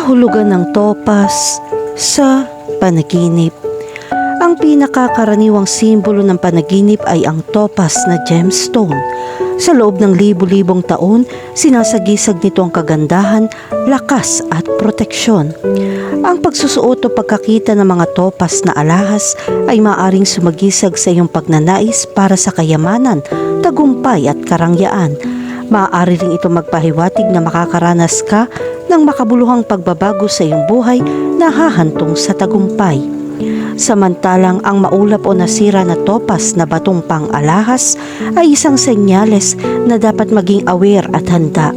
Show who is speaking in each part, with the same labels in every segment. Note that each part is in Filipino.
Speaker 1: Kahulugan ng topas sa panaginip. Ang pinakakaraniwang simbolo ng panaginip ay ang topas na gemstone. Sa loob ng libu-libong taon, sinasagisag nito ang kagandahan, lakas at proteksyon. Ang pagsusuot o pagkakita ng mga topas na alahas ay maaring sumagisag sa iyong pagnanais para sa kayamanan, tagumpay at karangyaan. Maaari rin ito magpahiwatig na makakaranas ka ng makabuluhang pagbabago sa iyong buhay na hahantong sa tagumpay. Samantalang ang maulap o nasira na topas na batong pang-alahas ay isang senyales na dapat maging aware at handa.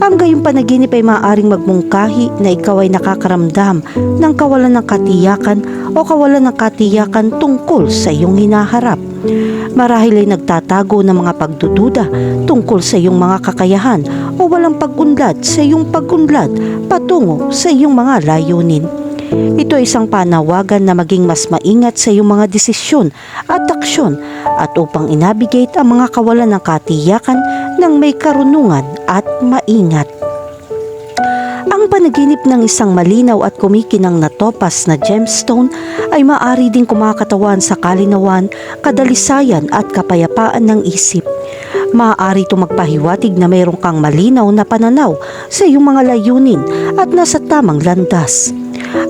Speaker 1: Ang gayong panaginip ay maaaring magmungkahi na ikaw ay nakakaramdam ng kawalan ng katiyakan o kawalan ng katiyakan tungkol sa iyong hinaharap. Marahil ay nagtatago ng mga pagdududa tungkol sa iyong mga kakayahan o walang pagunlad sa iyong pagunlad patungo sa iyong mga layunin. Ito ay isang panawagan na maging mas maingat sa iyong mga desisyon at aksyon at upang inabigate ang mga kawalan ng katiyakan ng may karunungan at maingat. Panaginip ng isang malinaw at kumikinang na topas na gemstone ay maari ding kumakatawan sa kalinawan, kadalisayan at kapayapaan ng isip. Maaari itong magpahiwatig na mayroon kang malinaw na pananaw sa iyong mga layunin at nasa tamang landas.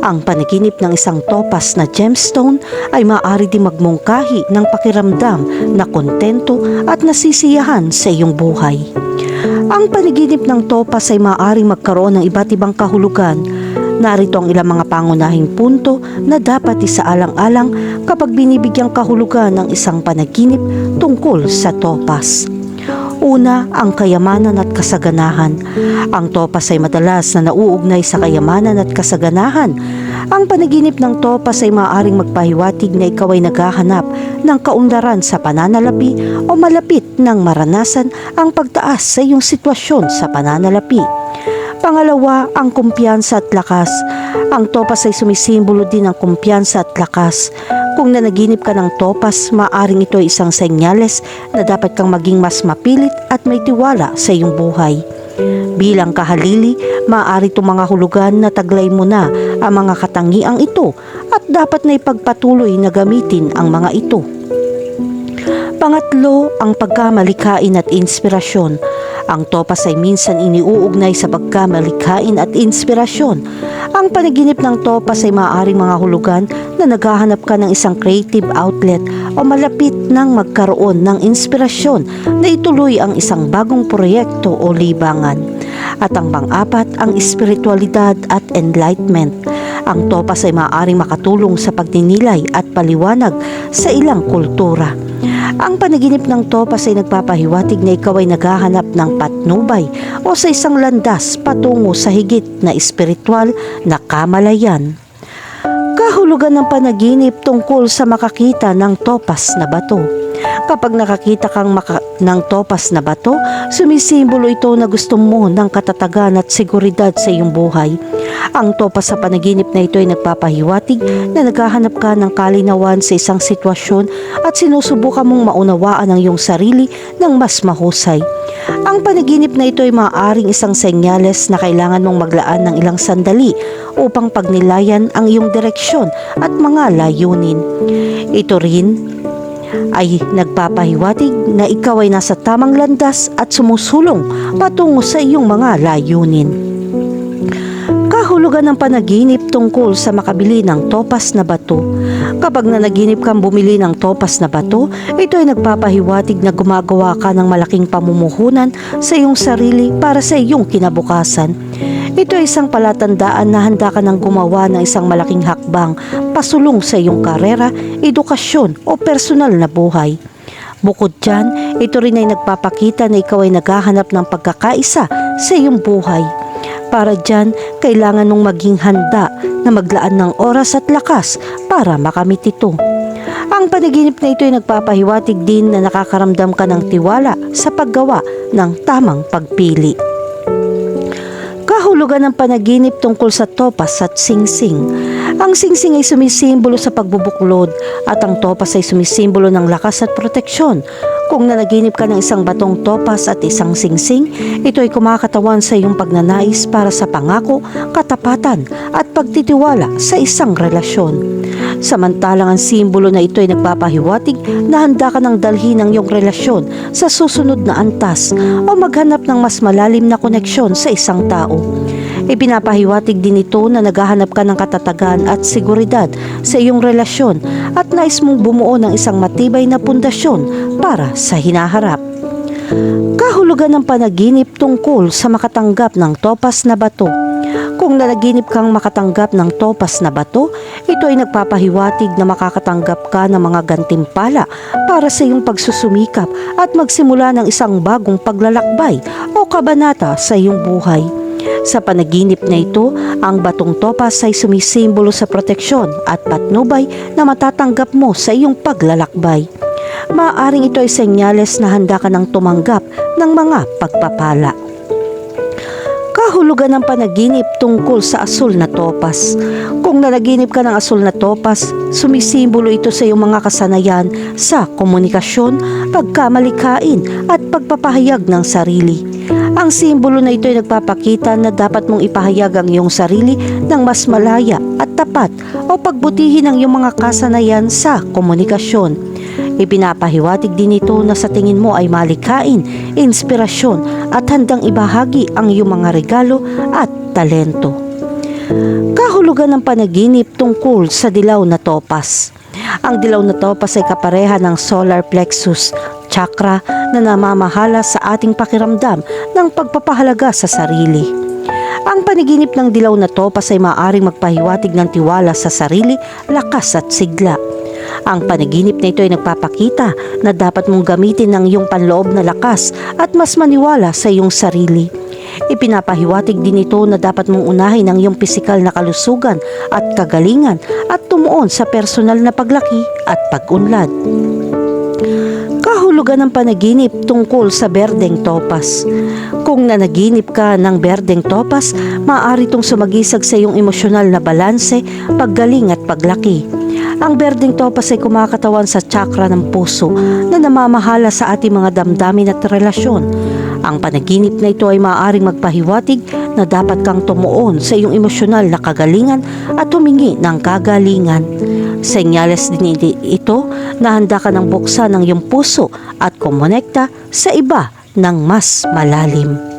Speaker 1: Ang panaginip ng isang topas na gemstone ay maaari din magmungkahi ng pakiramdam na kontento at nasisiyahan sa iyong buhay. Ang panaginip ng topas ay maaaring magkaroon ng iba't ibang kahulugan. Narito ang ilang mga pangunahing punto na dapat isaalang-alang kapag binibigyang kahulugan ng isang panaginip tungkol sa topas. Una, ang kayamanan at kasaganahan. Ang topas ay madalas na nauugnay sa kayamanan at kasaganahan. Ang panaginip ng topas ay maaaring magpahiwatig na ikaw ay naghahanap ng kaunlaran sa pananalapi o malapit ng maranasan ang pagtaas sa iyong sitwasyon sa pananalapi. Pangalawa, ang kumpiyansa at lakas. Ang topas ay sumisimbolo din ng kumpiyansa at lakas. Kung nanaginip ka ng topas, maaring ito ay isang senyales na dapat kang maging mas mapilit at may tiwala sa iyong buhay. Bilang kahalili, maaari itong mga hulugan na taglay mo na ang mga katangiang ito at dapat na ipagpatuloy na gamitin ang mga ito. Pangatlo, ang pagkamalikain at inspirasyon. Ang topas ay minsan iniuugnay sa pagkamalikain at inspirasyon. Ang panaginip ng topas ay maaaring mga hulugan na naghahanap ka ng isang creative outlet o malapit ng magkaroon ng inspirasyon na ituloy ang isang bagong proyekto o libangan. At ang pang-apat, ang espiritualidad at enlightenment. Ang topas ay maaaring makatulong sa pagninilay at paliwanag sa ilang kultura. Ang panaginip ng topas ay nagpapahiwatig na ikaw ay naghahanap ng patnubay o sa isang landas patungo sa higit na espiritual na kamalayan. Kahulugan ng panaginip tungkol sa makakita ng topas na bato. Kapag nakakita kang maka- ng topas na bato, sumisimbolo ito na gusto mo ng katatagan at seguridad sa iyong buhay. Ang topas sa panaginip na ito ay nagpapahiwatig na naghahanap ka ng kalinawan sa isang sitwasyon at sinusubukan mong maunawaan ang iyong sarili ng mas mahusay. Ang panaginip na ito ay maaaring isang senyales na kailangan mong maglaan ng ilang sandali upang pagnilayan ang iyong direksyon at mga layunin. Ito rin ay nagpapahiwatig na ikaw ay nasa tamang landas at sumusulong patungo sa iyong mga layunin. Kahulugan ng panaginip tungkol sa makabili ng topas na bato. Kapag nanaginip kang bumili ng topas na bato, ito ay nagpapahiwatig na gumagawa ka ng malaking pamumuhunan sa iyong sarili para sa iyong kinabukasan. Ito ay isang palatandaan na handa ka ng gumawa ng isang malaking hakbang pasulong sa iyong karera, edukasyon o personal na buhay. Bukod dyan, ito rin ay nagpapakita na ikaw ay naghahanap ng pagkakaisa sa iyong buhay. Para dyan, kailangan mong maging handa na maglaan ng oras at lakas para makamit ito. Ang panaginip na ito ay nagpapahiwatig din na nakakaramdam ka ng tiwala sa paggawa ng tamang pagpili. Kahulugan ng panaginip tungkol sa topas at singsing. Ang singsing ay sumisimbolo sa pagbubuklod at ang topas ay sumisimbolo ng lakas at proteksyon. Kung nanaginip ka ng isang batong topas at isang singsing, ito ay kumakatawan sa iyong pagnanais para sa pangako, katapatan at pagtitiwala sa isang relasyon. Samantalang ang simbolo na ito ay nagpapahiwatig na handa ka ng dalhin ang iyong relasyon sa susunod na antas o maghanap ng mas malalim na koneksyon sa isang tao. Ipinapahiwatig din ito na naghahanap ka ng katatagan at seguridad sa iyong relasyon at nais mong bumuo ng isang matibay na pundasyon para sa hinaharap. Kahulugan ng panaginip tungkol sa makatanggap ng topas na bato. Kung nanaginip kang makatanggap ng topas na bato, ito ay nagpapahiwatig na makakatanggap ka ng mga gantimpala para sa iyong pagsusumikap at magsimula ng isang bagong paglalakbay o kabanata sa iyong buhay. Sa panaginip na ito, ang batong topas ay sumisimbolo sa proteksyon at patnubay na matatanggap mo sa iyong paglalakbay. Maaring ito ay senyales na handa ka ng tumanggap ng mga pagpapala. Kahulugan ng panaginip tungkol sa asul na topas. Kung nanaginip ka ng asul na topas, sumisimbolo ito sa iyong mga kasanayan sa komunikasyon, pagkamalikain at pagpapahayag ng sarili. Ang simbolo na ito ay nagpapakita na dapat mong ipahayag ang iyong sarili ng mas malaya at tapat o pagbutihin ang iyong mga kasanayan sa komunikasyon. Ipinapahiwatig din ito na sa tingin mo ay malikain, inspirasyon at handang ibahagi ang iyong mga regalo at talento. Kahulugan ng panaginip tungkol sa dilaw na topas. Ang dilaw na topas ay kapareha ng solar plexus chakra na namamahala sa ating pakiramdam ng pagpapahalaga sa sarili. Ang panaginip ng dilaw na topas ay maaaring magpahiwatig ng tiwala sa sarili, lakas at sigla. Ang panaginip na ito ay nagpapakita na dapat mong gamitin ang iyong panloob na lakas at mas maniwala sa iyong sarili. Ipinapahiwatig din ito na dapat mong unahin ang iyong pisikal na kalusugan at kagalingan at tumuon sa personal na paglaki at pag-unlad. Kahulugan ng panaginip tungkol sa berdeng topas. Kung nanaginip ka ng berdeng topas, maaari itong sumagisag sa iyong emosyonal na balanse, paggaling at paglaki. Ang berdeng topas ay kumakatawan sa chakra ng puso na namamahala sa ating mga damdamin at relasyon. Ang panaginip na ito ay maaaring magpahiwatig na dapat kang tumuon sa iyong emosyonal na kagalingan at humingi ng kagalingan. Senyales din ito na handa ka ng buksan ng iyong puso at kumonekta sa iba ng mas malalim.